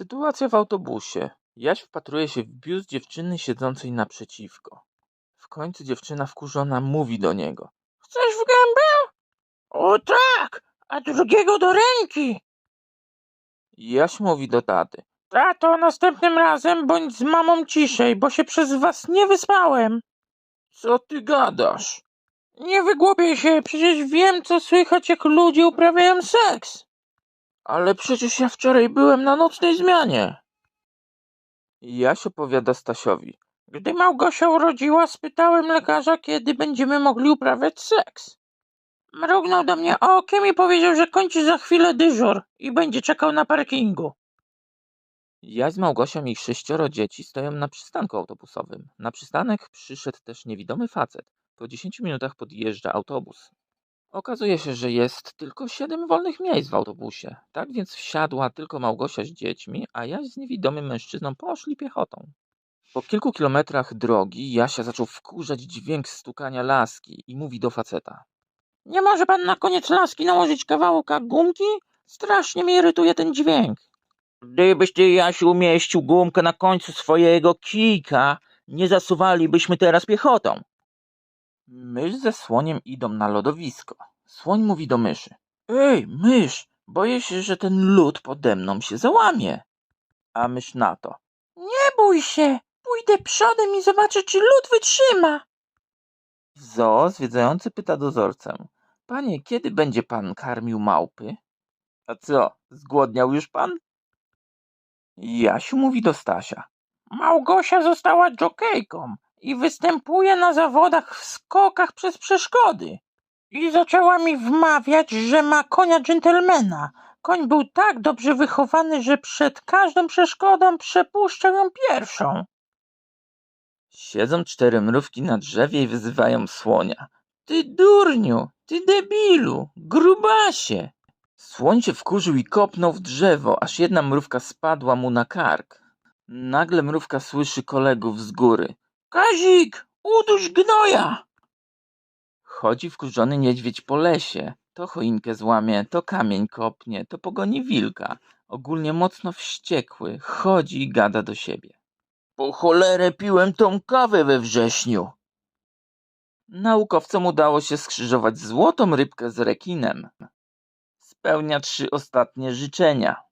Sytuacja w autobusie. Jaś wpatruje się w biust dziewczyny siedzącej naprzeciwko. W końcu dziewczyna wkurzona mówi do niego. Chcesz w gębę? O tak, a drugiego do ręki. Jaś mówi do taty. Tato, następnym razem bądź z mamą ciszej, bo się przez was nie wyspałem. Co ty gadasz? Nie wygłupiaj się, przecież wiem, co słychać, jak ludzie uprawiają seks. Ale przecież ja wczoraj byłem na nocnej zmianie. Jaś opowiada Stasiowi. Gdy Małgosia urodziła, spytałem lekarza, kiedy będziemy mogli uprawiać seks. Mrugnął do mnie okiem i powiedział, że kończy za chwilę dyżur i będzie czekał na parkingu. Jaś z Małgosią i sześcioro dzieci stoją na przystanku autobusowym. Na przystanek przyszedł też niewidomy facet. Po 10 minutach podjeżdża autobus. Okazuje się, że jest tylko siedem wolnych miejsc w autobusie. Tak więc wsiadła tylko Małgosia z dziećmi, a Jaś z niewidomym mężczyzną poszli piechotą. Po kilku kilometrach drogi Jasia zaczął wkurzać dźwięk stukania laski i mówi do faceta. Nie może pan na koniec laski nałożyć kawałka gumki? Strasznie mnie irytuje ten dźwięk. Gdybyś ty, Jasiu, umieścił gumkę na końcu swojego kijka, nie zasuwalibyśmy teraz piechotą. Mysz ze słoniem idą na lodowisko. Słoń mówi do myszy. Ej, mysz, boję się, że ten lód pode mną się załamie. A mysz na to. Nie bój się, pójdę przodem i zobaczę, czy lód wytrzyma. W zoo zwiedzający pyta dozorcę. Panie, kiedy będzie pan karmił małpy? A co, zgłodniał już pan? Jasiu mówi do Stasia. Małgosia została dżokejką i występuje na zawodach w skokach przez przeszkody. I zaczęła mi wmawiać, że ma konia dżentelmena. Koń był tak dobrze wychowany, że przed każdą przeszkodą przepuszczał ją pierwszą. Siedzą cztery mrówki na drzewie i wyzywają słonia. Ty durniu, ty debilu, grubasie. Słoń się wkurzył i kopnął w drzewo, aż jedna mrówka spadła mu na kark. Nagle mrówka słyszy kolegów z góry. Kazik, uduś gnoja! Chodzi wkurzony niedźwiedź po lesie. To choinkę złamie, to kamień kopnie, to pogoni wilka. Ogólnie mocno wściekły, chodzi i gada do siebie. Po cholerę piłem tą kawę we wrześniu. Naukowcom udało się skrzyżować złotą rybkę z rekinem. Spełnia trzy ostatnie życzenia.